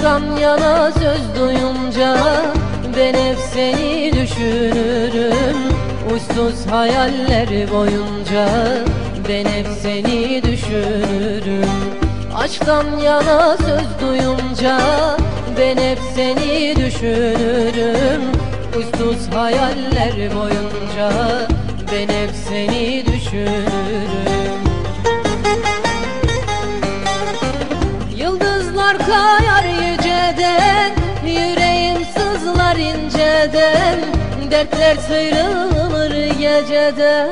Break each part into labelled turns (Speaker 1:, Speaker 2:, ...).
Speaker 1: Aşktan yana söz duyunca ben hep seni düşünürüm. Uçsuz hayaller boyunca ben hep seni düşünürüm. Aşktan yana söz duyunca ben hep seni düşünürüm. Uçsuz hayaller boyunca ben hep seni düşünürüm sızlar inceden Dertler sıyrılır geceden.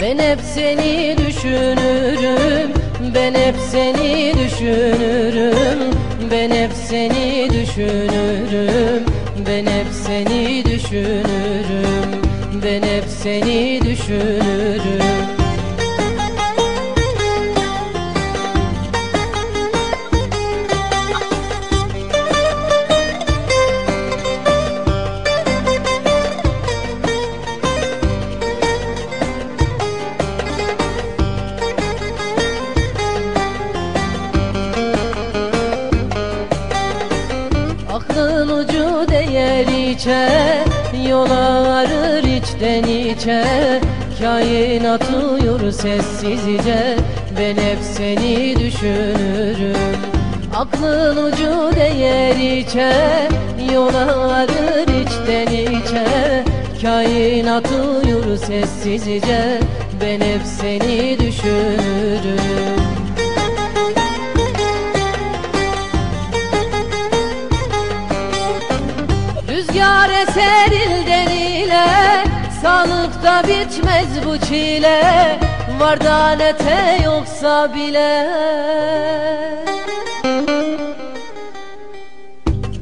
Speaker 1: Ben hep seni düşünürüm Ben hep seni düşünürüm Ben hep seni düşünürüm Ben hep seni düşünürüm Ben hep seni düşünürüm içe Yola arır içten içe. Kainat uyur sessizce Ben hep seni düşünürüm. Aklın ucu değer içe Yola arır içten içe. Kainat uyur sessizce Ben hep seni düşünürüm Rüzgar eser ilden ile Sağlıkta bitmez bu çile. Var da nete yoksa bile.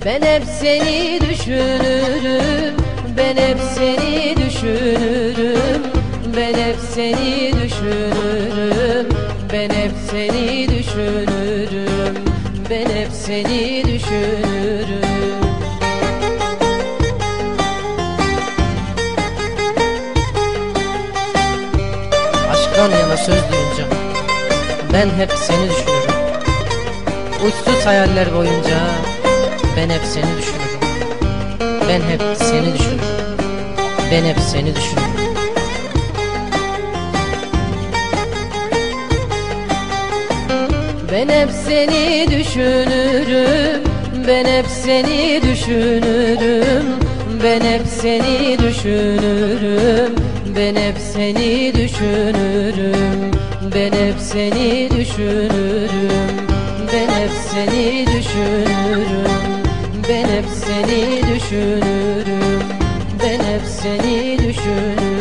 Speaker 1: Ben hep seni düşünürüm Ben hep seni düşünürüm. Ben hep seni düşünürüm Ben hep seni düşünürüm. Ben hep seni Aşktan yana söz duyunca Ben hep seni düşünürüm. Uçsuz hayaller boyunca Ben hep seni düşünürüm. Ben hep seni düşünürüm. Ben hep seni düşünürüm. Ben hep seni düşünürüm. Ben hep seni düşünürüm. Ben hep seni düşünürüm Ben hep seni düşünürüm. Ben hep seni düşünürüm. Ben hep seni düşünürüm. Ben hep seni düşünürüm. Ben hep seni düşünürüm